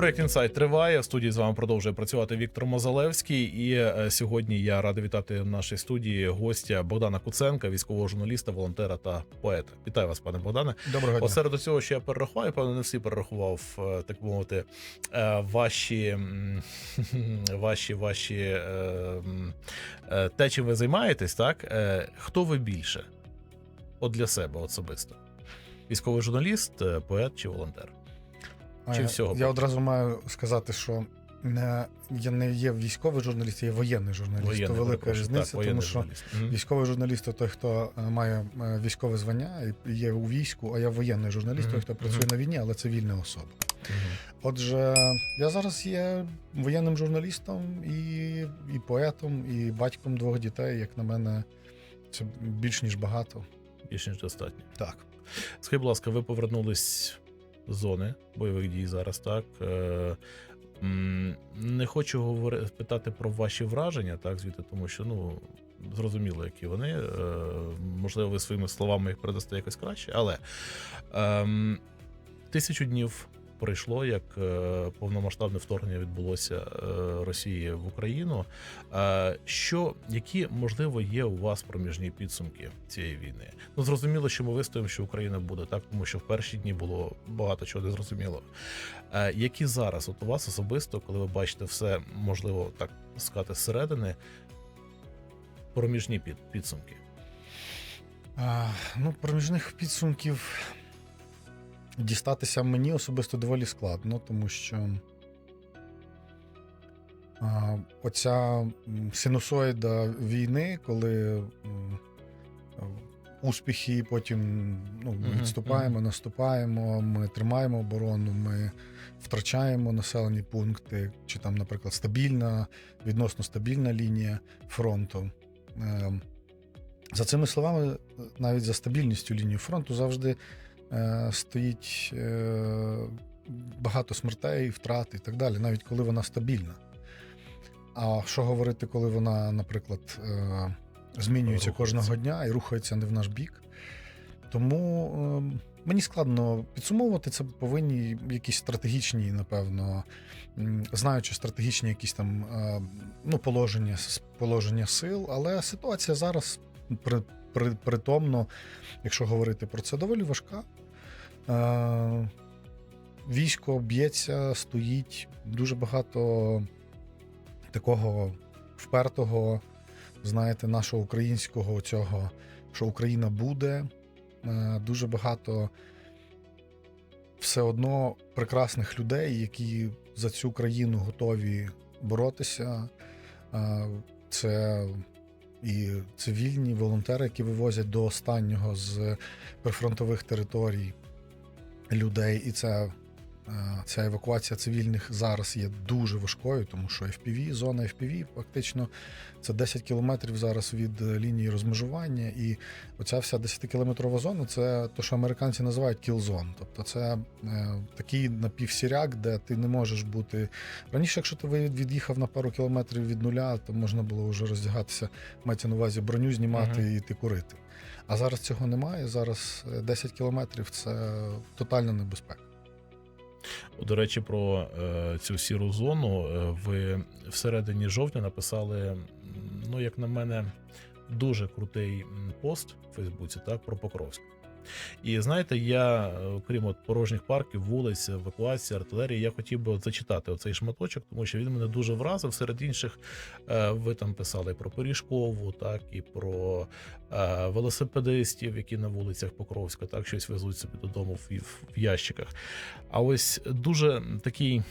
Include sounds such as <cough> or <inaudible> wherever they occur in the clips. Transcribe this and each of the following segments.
Проект інсайт триває. В студії з вами продовжує працювати Віктор Мозалевський. І е, сьогодні я радий вітати в нашій студії гостя Богдана Куценка, військового журналіста, волонтера та поета. Вітаю вас, пане Богдане. Доброго дня. От серед усього, що я перерахував, певно, не всі перерахував, е, так би мовити, е, ваші <laughs> ваші, ваші те, чим ви займаєтесь, так? Хто ви більше? От для себе особисто. Військовий журналіст, поет чи волонтер? Чи я- всього Я одразу маю сказати, що не, я не є військовий журналіст, я є воєнний журналіст. Воєнний, то велика різниця, Так, тому що журналіст. Військовий журналіст то той, хто е, має е, військове звання і є у війську, а я воєнний журналіст, Мгм. той, хто працює Мгм. на війні, але цивільна особа. Мгм. Отже, я зараз є воєнним журналістом і, і поетом, і батьком двох дітей. Як на мене, це більш ніж багато. Більш ніж достатньо. Так. Скажіть, будь ласка, ви повернулись зони бойових дій зараз, так? Е, Не хочу говорити, питати про ваші враження, так, звідти, тому що ну, зрозуміло, які вони. Е, Можливо, ви своїми словами їх передасте якось краще, але ем, тисячу днів пройшло, як е, повномасштабне вторгнення відбулося е, Росії в Україну. Е, Що, які, можливо, є у вас проміжні підсумки цієї війни? Ну, зрозуміло, що ми вистоїмо, що Україна буде так, тому що в перші дні було багато чого незрозуміло. Е, Які зараз, от у вас особисто, коли ви бачите все, можливо, так сказати, зсередини, проміжні під, підсумки? Ну, проміжних підсумків дістатися мені особисто доволі складно, тому що оця синусоїда війни, коли успіхи, потім ну, відступаємо, наступаємо, ми тримаємо оборону, ми втрачаємо населені пункти, чи там, наприклад, стабільна, відносно стабільна лінія фронту. Ем, за цими словами, навіть за стабільністю лінії фронту завжди стоїть е, багато смертей, втрат і так далі, навіть коли вона стабільна. А що говорити, коли вона, наприклад, е, змінюється Рухається. кожного дня і рухається не в наш бік? Тому е, мені складно підсумовувати це повинні якісь стратегічні, напевно, знаючи стратегічні якісь там е, ну, положення, положення сил, але ситуація зараз при, притомно, якщо говорити про це, доволі важка. Е, військо б'ється, стоїть дуже багато такого впертого, знаєте, нашого українського цього, що Україна буде. Е, дуже багато все одно прекрасних людей, які за цю країну готові боротися. Е, Це і цивільні волонтери, які вивозять до останнього з прифронтових територій людей. І це, ця евакуація цивільних зараз є дуже важкою, тому що FPV, зона FPV фактично це 10 кілометрів зараз від е, лінії розмежування. І оця вся 10-кілометрова зона це те, що американці називають кілзон. Тобто це е, такий напівсіряк, де ти не можеш бути. Раніше, якщо ти від'їхав на пару кілометрів від нуля, то можна було вже роздягатися, мається на увазі броню знімати Мгм. і йти курити. А зараз цього немає. Зараз е, 10 кілометрів це тотальна небезпека. До речі, про е, цю сіру зону е, ви всередині жовтня написали, ну, як на мене, дуже крутий пост в Фейсбуці, так, про Покровськ. І знаєте, я, е, окрім от порожніх парків, вулиць, евакуації, артилерії, я хотів би зачитати оцей шматочок, тому що він мене дуже вразив. Серед інших е, ви там писали про Пиріжкову, так, і про е, велосипедистів, які на вулицях Покровська так щось везуть собі додому в ящиках. А ось дуже такий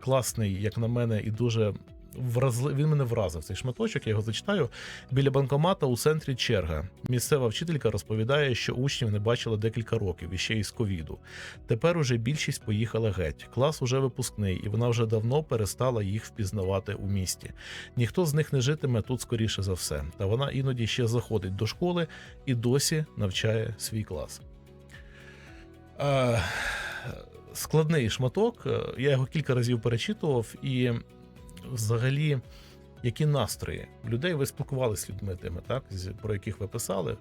класний, як на мене, і дуже вразли... він мене вразив цей шматочок. Я його зачитаю. Біля банкомата у центрі черга. Місцева вчителька розповідає, що учнів не бачила декілька років і ще із ковіду. Тепер уже більшість поїхала геть. Клас уже випускний, і вона вже давно перестала їх впізнавати у місті. Ніхто з них не житиме тут скоріше за все. Та вона іноді ще заходить до школи і досі навчає свій клас. Е, складний шматок. е, Я його кілька разів перечитував, і взагалі які настрої людей. Ви спілкувалися з людьми тими, так про яких ви писали.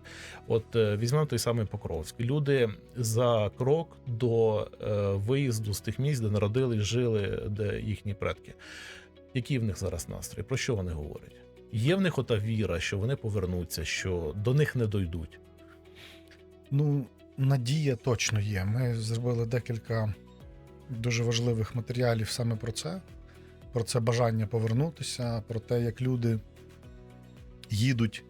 От е, візьмемо той самий Покровськ. Люди за крок до е, виїзду з тих місць, де народились, жили, де їхні предки. Який в них зараз настрій? Про що вони говорять? Є в них ота віра, що вони повернуться, що до них не дойдуть. Ну, надія точно є. Ми зробили декілька дуже важливих матеріалів саме про це, про це бажання повернутися, про те, як люди їдуть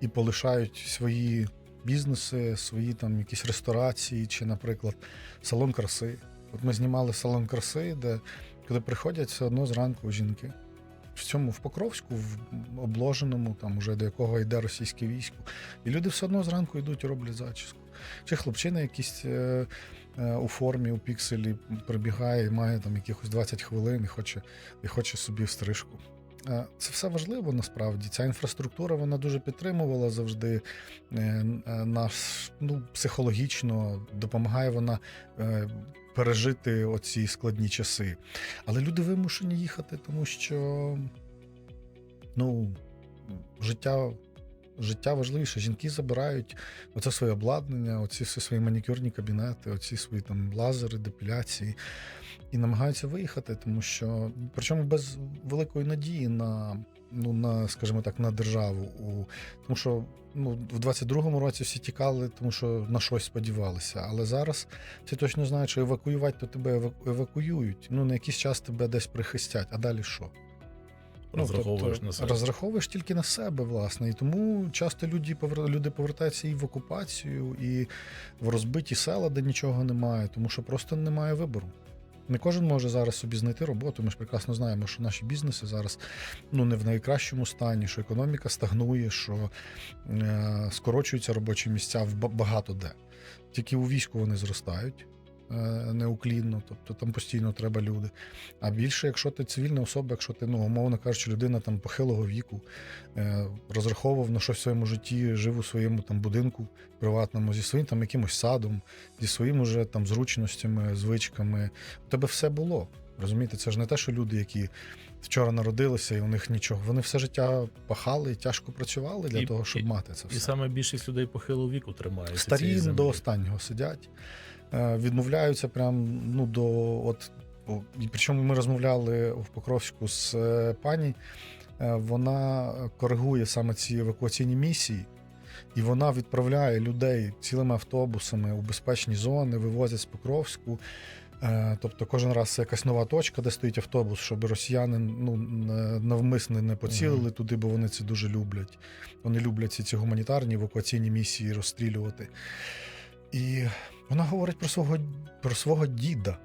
і полишають свої бізнеси, свої там якісь ресторації, чи, наприклад, салон краси. От ми знімали салон краси, де коли приходять все одно зранку жінки. В цьому в Покровську, в обложеному, там уже до якого йде російське військо. І люди все одно зранку йдуть і роблять зачіску. Чи хлопчина якийсь е, е, у формі, у пікселі прибігає і має там якихось 20 хвилин і хоче, і хоче собі стрижку. Е, Це все важливо насправді. Ця інфраструктура вона дуже підтримувала завжди е, е, нас ну, психологічно, допомагає вона пережити оці складні часи. Але люди вимушені їхати, тому що ну, життя життя важливіше. Жінки забирають оце своє обладнання, оці свої манікюрні кабінети, оці свої там лазери, депіляції. І намагаються виїхати, тому що причому без великої надії на, ну, на, скажімо так, на державу. У, тому що ну, в 22-му році всі тікали, тому що на щось сподівалися. Але зараз всі точно знають, що евакуювати, то тебе еваку- евакуюють. Ну, на якийсь час тебе десь прихистять, а далі що? Розраховуєш тобто, на себе. Розраховуєш тільки на себе, власне. І тому часто люди, люди повертаються і в окупацію, і в розбиті села, де нічого немає, тому що просто немає вибору. Не кожен може зараз собі знайти роботу. Ми ж прекрасно знаємо, що наші бізнеси зараз ну, не в найкращому стані, що економіка стагнує, що е, скорочуються робочі місця в ба- багато де. Тільки у війську вони зростають неуклінно, тобто там постійно треба люди. А більше, якщо ти цивільна особа, якщо ти, ну, умовно кажучи, людина там похилого віку, е, розраховував на щось в своєму житті, жив у своєму там будинку приватному, зі своїм там якимось садом, зі своїм уже там зручностями, звичками. У тебе все було. Розумієте, це ж не те, що люди, які вчора народилися, і у них нічого. Вони все життя пахали і тяжко працювали для І- того, щоб і- мати це все. І саме більшість людей похилого віку тримаються. Старі до останнього сидять, е, відмовляються прям ну до от. І причому ми розмовляли в Покровську з е, пані. е, Вона коригує саме ці евакуаційні місії, і вона відправляє людей цілими автобусами у безпечні зони, вивозять з Покровську. Е, Тобто кожен раз це якась нова точка, де стоїть автобус, щоб росіяни ну, не- навмисно не поцілили Мгм. туди, бо вони це дуже люблять. Вони люблять ці, ці гуманітарні евакуаційні місії розстрілювати. І вона говорить про свого, про свого діда,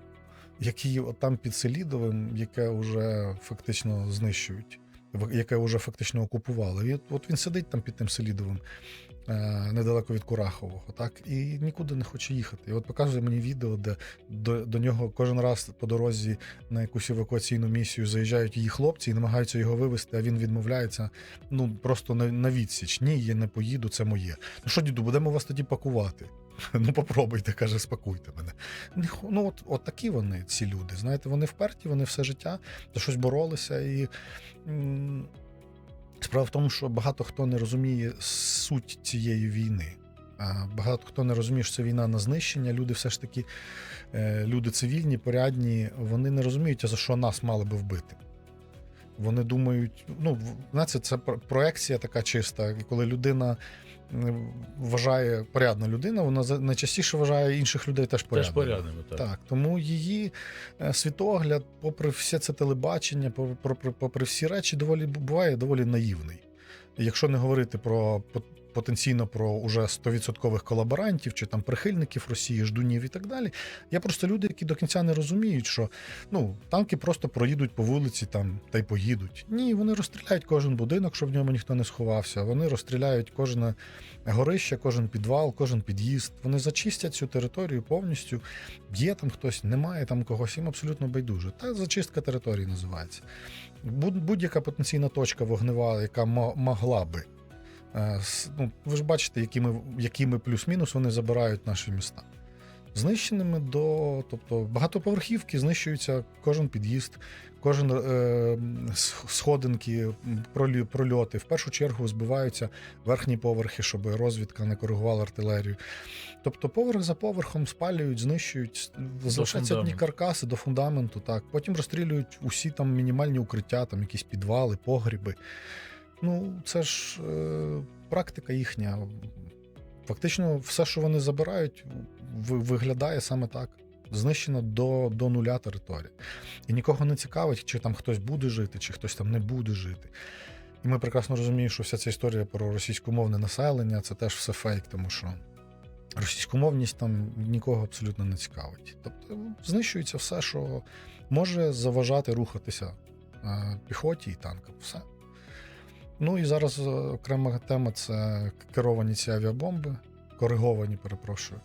який там під Селідовим, яке вже фактично знищують, яке вже фактично окупували. І от- от він сидить там під тим Селідовим, е, недалеко від Курахового, так, і нікуди не хоче їхати. І от показує мені відео, де до, до нього кожен раз по дорозі на якусь евакуаційну місію заїжджають її хлопці і намагаються його вивезти, а він відмовляється ну просто на, на відсіч. Ні, я не поїду, це моє. Ну що, діду, будемо вас тоді пакувати. <laughs> Ну, попробуйте, каже, спакуйте мене. Ну, от, от такі вони, ці люди. Знаєте, вони вперті, вони все життя за щось боролися. І справа в тому, що багато хто не розуміє суть цієї війни. Багато хто не розуміє, що це війна на знищення. Люди все ж таки, е, люди цивільні, порядні, вони не розуміють, за що нас мали би вбити. Вони думають, ну, знаєте, це про- проекція така чиста, і коли людина вважає порядна людина, вона найчастіше вважає інших людей теж порядними. Теж порядними, так. Так, тому її е, світогляд, попри все це телебачення, попри, попри, всі речі, доволі буває доволі наївний. Якщо не говорити про потенційно про уже 100% колаборантів чи там прихильників Росії, ждунів і так далі. Є просто люди, які до кінця не розуміють, що ну танки просто проїдуть по вулиці там та й поїдуть. Ні, вони розстріляють кожен будинок, щоб в ньому ніхто не сховався. Вони розстріляють кожне горище, кожен підвал, кожен під'їзд. Вони зачистять цю територію повністю. Є там хтось, немає там когось, їм абсолютно байдуже. Та зачистка території називається. Будь- Будь-яка потенційна точка вогнева, яка могла би. Е, Ну, ви ж бачите, якими, якими плюс-мінус вони забирають наші міста. знищеними до. Тобто багатоповерхівки знищуються кожен під'їзд, кожен е, сходинки, прольоти. В першу чергу збиваються верхні поверхи, щоб розвідка не коригувала артилерію. Тобто поверх за поверхом спалюють, знищують, залишаються одні каркаси до фундаменту. Так. Потім розстрілюють усі там мінімальні укриття, там якісь підвали, погріби. Ну, це ж е, практика їхня. Фактично, все, що вони забирають, виглядає саме так. Знищена до, до нуля територія. І нікого не цікавить, чи там хтось буде жити, чи хтось там не буде жити. І ми прекрасно розуміємо, що вся ця історія про російськомовне населення це теж все фейк, тому що російськомовність там нікого абсолютно не цікавить. Тобто знищується все, що може заважати рухатися е, піхоті і танкам. Все. Ну і зараз е, окрема тема це керовані ці авіабомби, кориговані, перепрошую,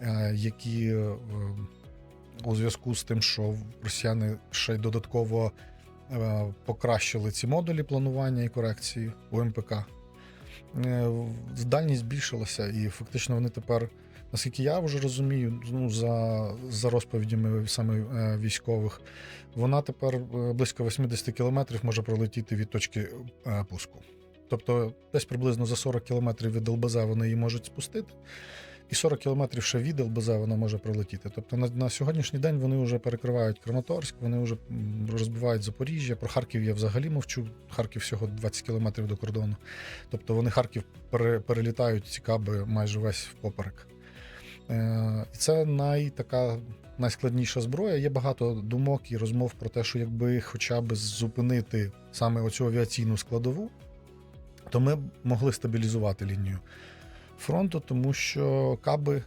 е, які е, у зв'язку з тим, що росіяни ще й додатково покращили ці модулі планування і корекції у МПК. Е, Дальність збільшилася, і фактично вони тепер, наскільки я вже розумію, ну, за, за розповідями саме е, військових, вона тепер е, близько 80 кілометрів може пролетіти від точки е, пуску. Тобто десь приблизно за 40 кілометрів від ЛБЗ вони її можуть спустити, і 40 кілометрів ще від ЛБЗ вона може пролетіти. Тобто на, на сьогоднішній день вони вже перекривають Краматорськ, вони вже розбивають Запоріжжя. Про Харків я взагалі мовчу. Харків всього 20 кілометрів до кордону. Тобто вони Харків пере, перелітають ці каби майже весь впоперек. Е, і це най, така найскладніша зброя. Є багато думок і розмов про те, що якби хоча б зупинити саме оцю авіаційну складову, то ми б могли стабілізувати лінію фронту, тому що каби,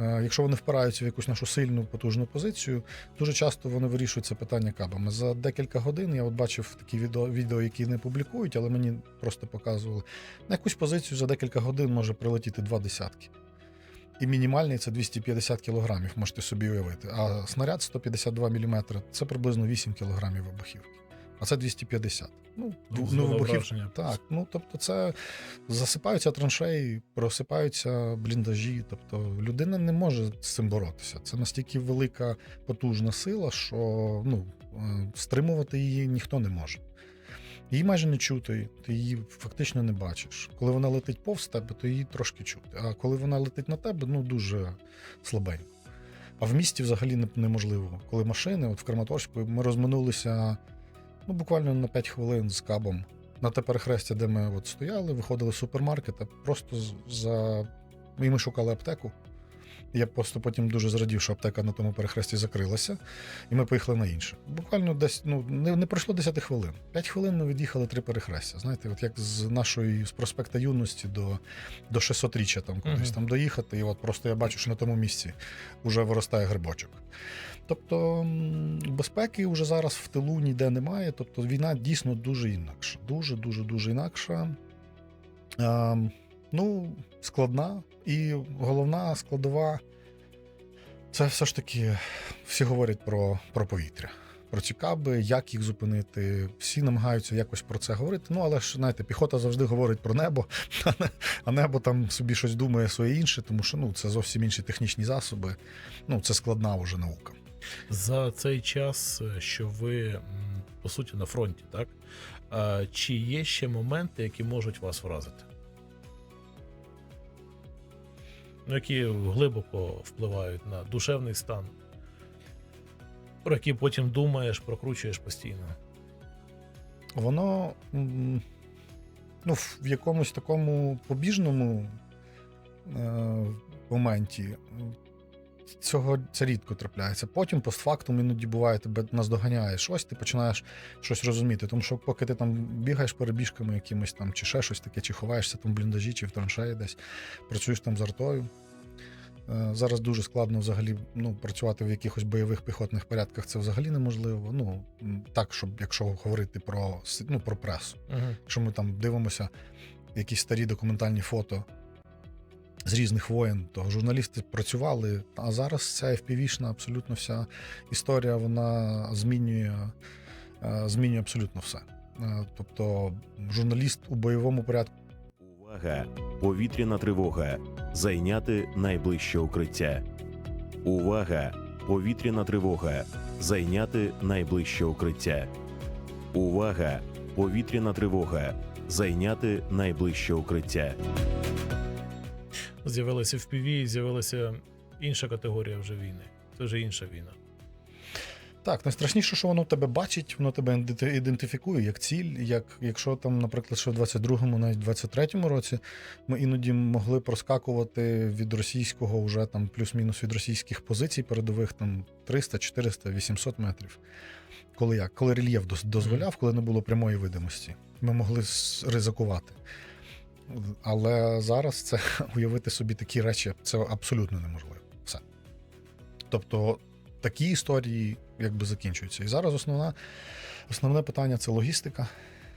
е, якщо вони впираються в якусь нашу сильну потужну позицію, дуже часто вони вирішують це питання кабами. За декілька годин я от бачив такі відео, відео, які не публікують, але мені просто показували. На якусь позицію за декілька годин може прилетіти два десятки. І мінімальний це 250 кілограмів, можете собі уявити. А снаряд 152 мм це приблизно 8 кілограмів вибухівки. А це 250. Ну, Ну, ну вибухів. Так, ну тобто, це засипаються траншеї, просипаються бліндажі. Тобто людина не може з цим боротися. Це настільки велика потужна сила, що ну, е, стримувати її ніхто не може. Її майже не чути, ти її фактично не бачиш. Коли вона летить повз тебе, то її трошки чути. А коли вона летить на тебе, ну дуже слабенько. А в місті взагалі неможливо. Коли машини, от в Краматорську, ми розминулися ну, буквально на 5 хвилин з кабом на те перехрестя, де ми от стояли, виходили з супермаркета, просто за. І ми шукали аптеку. Я просто потім дуже зрадів, що аптека на тому перехресті закрилася, і ми поїхали на інше. Буквально десь ну не, не пройшло 10 хвилин. 5 хвилин ми від'їхали три перехрестя. Знаєте, от як з нашої з проспекта юності до, до 600-річчя там кудись Мгм. там доїхати, і от просто я бачу, що на тому місці вже виростає грибочок. Тобто безпеки вже зараз в тилу ніде немає. Тобто війна дійсно дуже інакша. Дуже, дуже, дуже інакша. Ем, ну, складна. І головна складова це все ж таки всі говорять про, про повітря. Про ці каби, як їх зупинити. Всі намагаються якось про це говорити. Ну, але ж знаєте, піхота завжди говорить про небо, <laughs> а небо там собі щось думає своє інше, тому що ну, це зовсім інші технічні засоби. Ну, це складна вже наука. За цей час, е, що ви по суті на фронті, так? Чи є ще моменти, які можуть вас вразити? Які глибоко впливають на душевний стан, про які потім думаєш, прокручуєш постійно. воно ну, в якомусь такому побіжному е, моменті цього це рідко трапляється. Потім постфактум іноді буває, тебе наздоганяє щось, ти починаєш щось розуміти. Тому що поки ти там бігаєш перебіжками якимось там, чи ще щось таке, чи ховаєшся там в бліндажі, чи в траншеї десь, працюєш там з артою. Е, Зараз дуже складно взагалі ну, працювати в якихось бойових піхотних порядках. Це взагалі неможливо. Ну так, щоб якщо говорити про ну, про пресу. Угу. Якщо ми там дивимося якісь старі документальні фото з різних воєн, то журналісти працювали. А зараз ця FPV-шна абсолютно вся історія вона змінює, е, змінює абсолютно все. Е, Тобто, журналіст у бойовому порядку. Увага! Повітряна тривога. Зайняти найближче укриття. Увага! Повітряна тривога. Зайняти найближче укриття. Увага! Повітряна тривога. Зайняти найближче укриття. З'явилася в ПІВІ, з'явилася інша категорія вже війни. Це вже інша війна. Так, найстрашніше, що воно тебе бачить, воно тебе ідентифікує як ціль. Як якщо там, наприклад, що в 22-му, навіть в 23-му році ми іноді могли проскакувати від російського, вже там плюс-мінус від російських позицій передових там 300, 400, 800 метрів. Коли як? Коли рельєф доз- дозволяв, коли не було прямої видимості, ми могли ризикувати. Але зараз це <laughs> уявити собі такі речі це абсолютно неможливо. Все. Тобто такі історії якби закінчуються. І зараз основна, основне питання це логістика,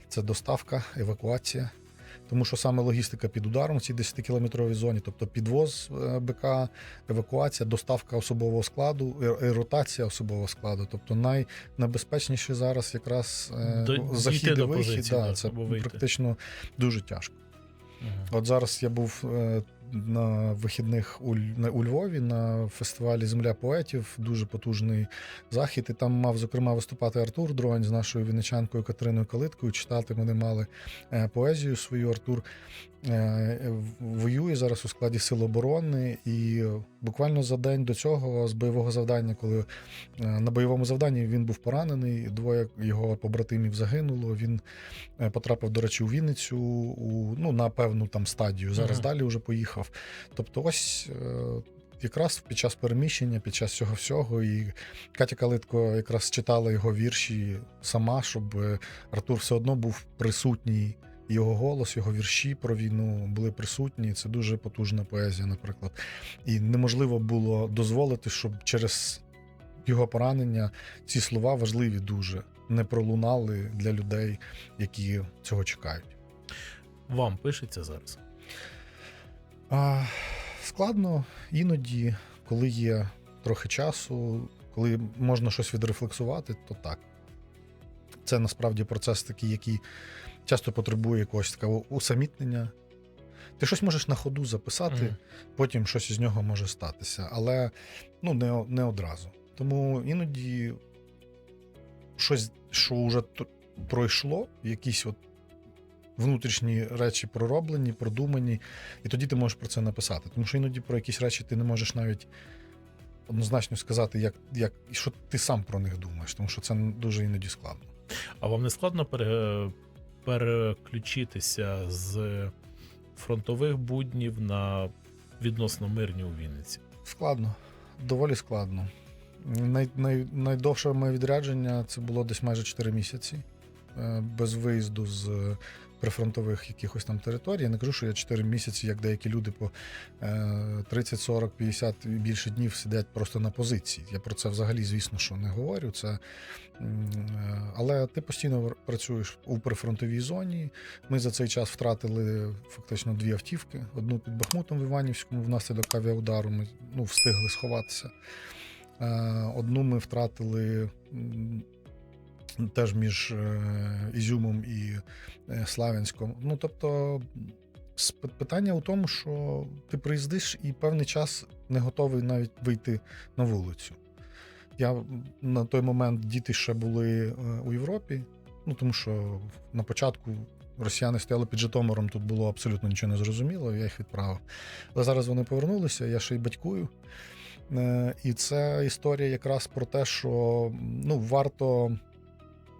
це доставка, евакуація. Тому що саме логістика під ударом в цій 10-кілометровій зоні, тобто підвоз е, БК, евакуація, доставка особового складу, і- ротація особового складу. Тобто найнебезпечніше зараз якраз е, захід і до вихід. да, це вийти. практично дуже тяжко. От зараз я був е, на вихідних у, на- у Львові на фестивалі Земля поетів, дуже потужний захід. І там мав зокрема виступати Артур Дронь з нашою вінничанкою Катериною Калиткою. Читати вони мали е, поезію свою. Артур е, воює зараз у складі Сил оборони, і буквально за день до цього, з бойового завдання, коли е, на бойовому завданні він був поранений, двоє його побратимів загинуло. Він потрапив, до речі, у Вінницю у, ну, на певну там стадію. Зараз Ага. далі вже поїхав. Тобто, ось. е, Якраз під час переміщення, під час цього всього, і Катя Калитко якраз читала його вірші сама, щоб е, Артур все одно був присутній. Його голос, його вірші про війну були присутні. Це дуже потужна поезія, наприклад. І неможливо було дозволити, щоб через його поранення ці слова важливі дуже не пролунали для людей, які цього чекають. Вам пишеться зараз. А, складно іноді, коли є трохи часу, коли можна щось відрефлексувати, то так. Це насправді процес такий, який часто потребує якогось такого усамітнення. Ти щось можеш на ходу записати, Мгм. потім щось із нього може статися, але ну, не, не одразу. Тому іноді щось, що вже пройшло, якісь от внутрішні речі пророблені, продумані, і тоді ти можеш про це написати. Тому що іноді про якісь речі ти не можеш навіть однозначно сказати, як, як, що ти сам про них думаєш, тому що це дуже іноді складно. А вам не складно пере... переключитися з фронтових буднів на відносно мирні у Вінниці? Складно, доволі складно. Най, най, найдовше моє відрядження це було десь майже 4 місяці е, без виїзду з прифронтових якихось там територій. Я не кажу, що я 4 місяці, як деякі люди по е, 30, 40, 50 і більше днів сидять просто на позиції. Я про це взагалі, звісно, що не говорю. Це, е, але ти постійно працюєш у прифронтовій зоні. Ми за цей час втратили фактично дві автівки: одну під Бахмутом в Іванівському внаслідок авіаудару. Ми ну, встигли сховатися. Е, Одну ми втратили теж між е, Ізюмом і е, Славянськом. Ну тобто, питання у тому, що ти приїздиш і певний час не готовий навіть вийти на вулицю. Я на той момент діти ще були е, у Європі, ну тому що на початку росіяни стояли під Житомиром, тут було абсолютно нічого не зрозуміло, я їх відправив. Але зараз вони повернулися, я ще й батькую. І це історія якраз про те, що ну, варто.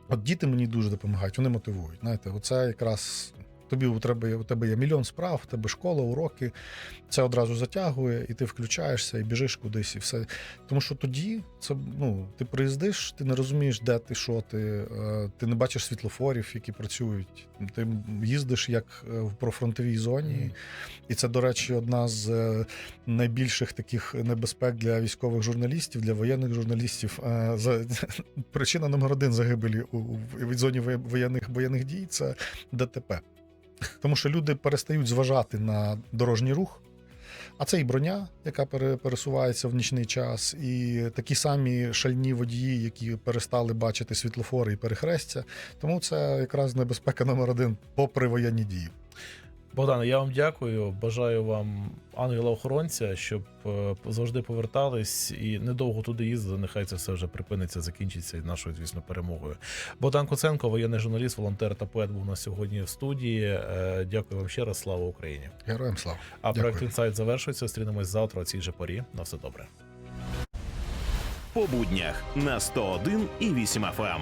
От діти мені дуже допомагають, вони мотивують. Знаєте, оце якраз тобі у тебе, у тебе є мільйон справ, у тебе школа, уроки. Це одразу затягує, і ти включаєшся, і біжиш кудись, і все. Тому що тоді це ну, ти приїздиш, ти не розумієш, де ти, що ти, е, ти не бачиш світлофорів, які працюють. Ти їздиш як е, в профронтовій зоні. І це, до речі, одна з е, найбільших таких небезпек для військових журналістів, для воєнних журналістів. Е, За <laughs> причина номер один загибелі у, у в зоні воє- воєнних воєнних дій це ДТП. Тому що люди перестають зважати на дорожній рух. А це і броня, яка пересувається в нічний час, і такі самі шальні водії, які перестали бачити світлофори і перехрестя. Тому це якраз небезпека номер один, попри воєнні дії. Богдане, я вам дякую. Бажаю вам ангела-охоронця, щоб е, завжди повертались і недовго туди їздили. Нехай це все вже припиниться, закінчиться і нашою, звісно, перемогою. Богдан Коценко, воєнний журналіст, волонтер та поет, був у нас сьогодні в студії. Е, Дякую вам ще раз. Слава Україні! Героям слава. А Дякую. проект інсайт завершується. Стрінемось завтра о цій же порі. На все добре. по буднях на 101 і 8 FM.